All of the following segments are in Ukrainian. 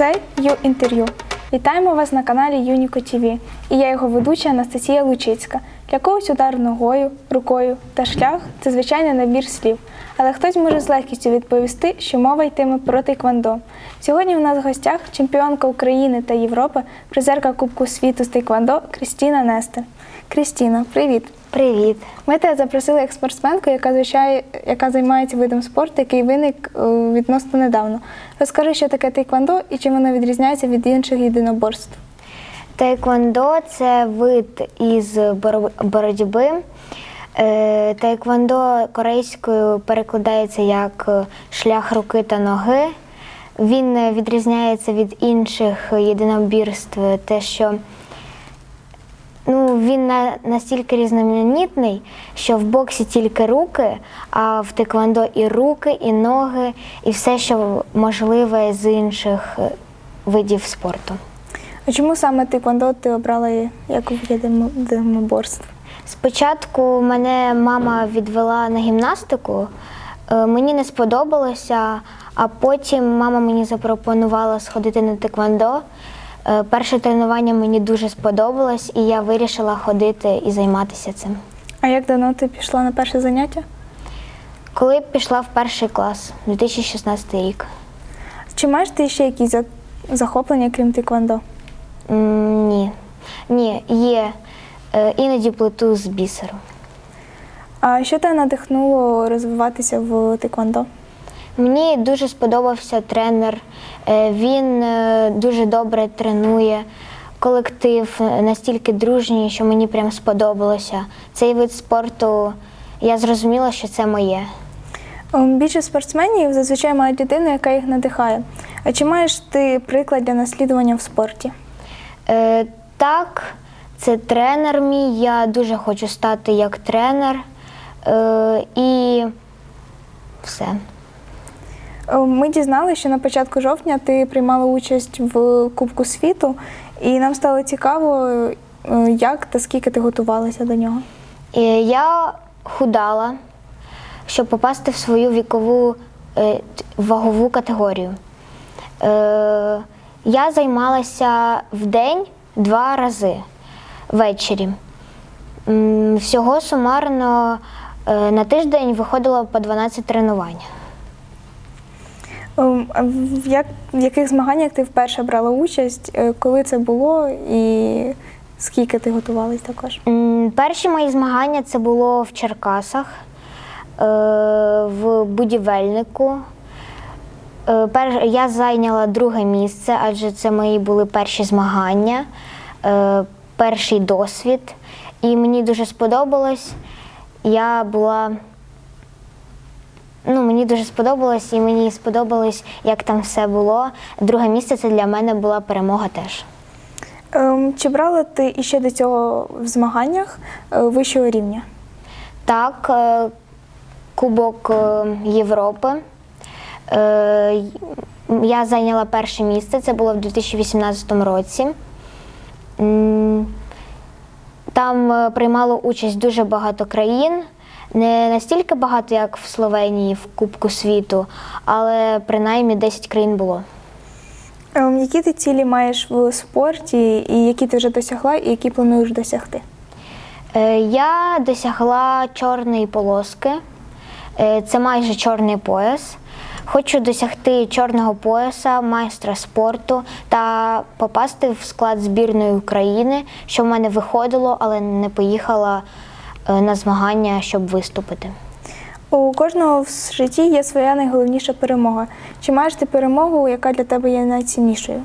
Це Ю-інтерв'ю. Вітаємо вас на каналі Юніко ТВ. І я його ведуча Анастасія Лучицька. Для когось удар ногою, рукою та шлях це звичайний набір слів. Але хтось може з легкістю відповісти, що мова йтиме про тейквондо. Сьогодні у нас в гостях чемпіонка України та Європи, призерка Кубку світу з тейквондо Крістіна Нестер. Крістіна, привіт! Привіт. Ми тебе запросили як спортсменку, яка звичай, яка займається видом спорту, який виник е, відносно недавно. Розкажи, що таке тейквондо і чим воно відрізняється від інших єдиноборств. Тейквондо це вид із боро- боротьби. Е, Тейквондо корейською перекладається як е, шлях руки та ноги. Він відрізняється від інших єдинобірств, те, що ну, він на, настільки різноманітний, що в боксі тільки руки, а в тейквондо і руки, і ноги, і все, що можливе з інших е, видів спорту. А чому саме тейквондо ти обрала як єдиноборство? Спочатку мене мама відвела на гімнастику, е, мені не сподобалося, а потім мама мені запропонувала сходити на теквондо. Е, Перше тренування мені дуже сподобалось, і я вирішила ходити і займатися цим. А як давно ти пішла на перше заняття? Коли пішла в перший клас, 2016 рік. Чи маєш ти ще якісь захоплення, крім тейквондо? М, Ні. Ні, є е, іноді плету з бісеру. А що тебе надихнуло розвиватися в тейквондо? Мені дуже сподобався тренер. Е, Він е, дуже добре тренує. Колектив е, настільки дружній, що мені прям сподобалося. Цей вид спорту я зрозуміла, що це моє. Більшість спортсменів зазвичай мають людину, яка їх надихає. А чи маєш ти приклад для наслідування в спорті? Е, Так, це тренер мій. Я дуже хочу стати як тренер. Е, І все. Е, Ми дізналися, що на початку жовтня ти приймала участь в Кубку світу, і нам стало цікаво, е, як та скільки ти готувалася до нього. Я худала, щоб попасти в свою вікову е, вагову категорію. Е, я займалася в день два рази ввечері. Всього сумарно е, на тиждень виходило по 12 тренувань. Ем, В, як, в яких змаганнях ти вперше брала участь, Е, коли це було і скільки ти готувалась також? Перші мої змагання це було в Черкасах, е, в будівельнику. Е, Я зайняла друге місце, адже це мої були перші змагання, перший досвід. І мені дуже сподобалось. Я була. Ну, мені дуже сподобалось, і мені сподобалось, як там все було. Друге місце це для мене була перемога теж. Ем, Чи брала ти іще до цього в змаганнях е, вищого рівня? Так, е, Кубок е, Європи. Я зайняла перше місце, це було в 2018 році. Там приймало участь дуже багато країн. Не настільки багато, як в Словенії в Кубку світу, але принаймні 10 країн було. Ем, Які ти цілі маєш в спорті, і які ти вже досягла, і які плануєш досягти? Е, Я досягла чорної полоски. Е, Це майже чорний пояс. Хочу досягти чорного пояса, майстра спорту та попасти в склад збірної України, що в мене виходило, але не поїхала е, на змагання, щоб виступити. У кожного в житті є своя найголовніша перемога. Чи маєш ти перемогу, яка для тебе є найціннішою?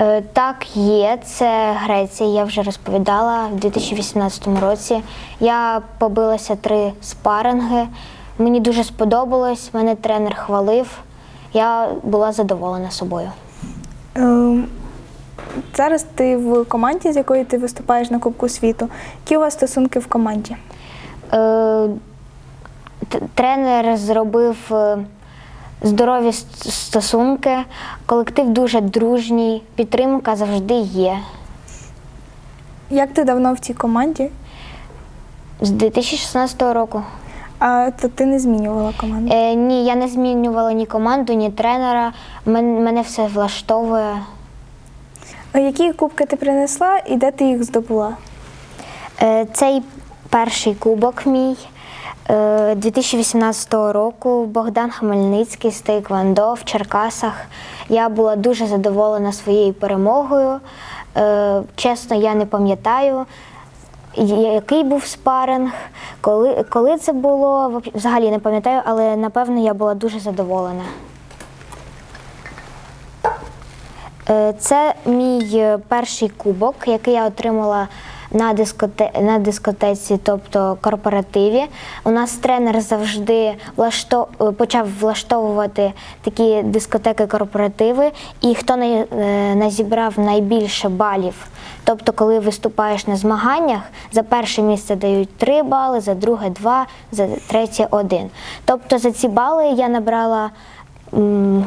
Е, Так, є. Це Греція, я вже розповідала в 2018 році. Я побилася три спаринги. Мені дуже сподобалось, мене тренер хвалив. Я була задоволена собою. Зараз ти в команді, з якою ти виступаєш на Кубку світу. Які у вас стосунки в команді? Е, Тренер зробив е, здорові стосунки, колектив дуже дружній, підтримка завжди є. Як ти давно в цій команді? З 2016 року. А то ти не змінювала команду. Е, ні, я не змінювала ні команду, ні тренера. Мен- мене все влаштовує. Які кубки ти принесла і де ти їх здобула? Е, Цей перший кубок мій е, 2018 року Богдан Хмельницький з Тейквандо в Черкасах. Я була дуже задоволена своєю перемогою. Е, Чесно, я не пам'ятаю, який був спаринг, коли, коли це було, взагалі не пам'ятаю, але напевно я була дуже задоволена. Е, Це мій е, перший кубок, який я отримала на, дискоте... на дискотеці, тобто корпоративі. У нас тренер завжди влашто... е, почав влаштовувати такі дискотеки корпоративи, і хто не... е, назібрав найбільше балів. Тобто, коли виступаєш на змаганнях, за перше місце дають 3 бали, за друге 2, за третє 1. Тобто за ці бали я набрала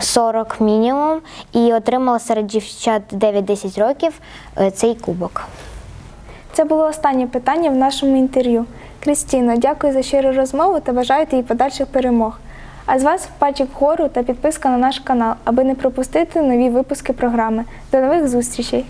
40 мінімум і отримала серед дівчат 9-10 років е, цей кубок. Це було останнє питання в нашому інтерв'ю. Крістіно, дякую за щиру розмову та бажаю їй подальших перемог. А з вас пальчик вгору та підписка на наш канал, аби не пропустити нові випуски програми. До нових зустрічей!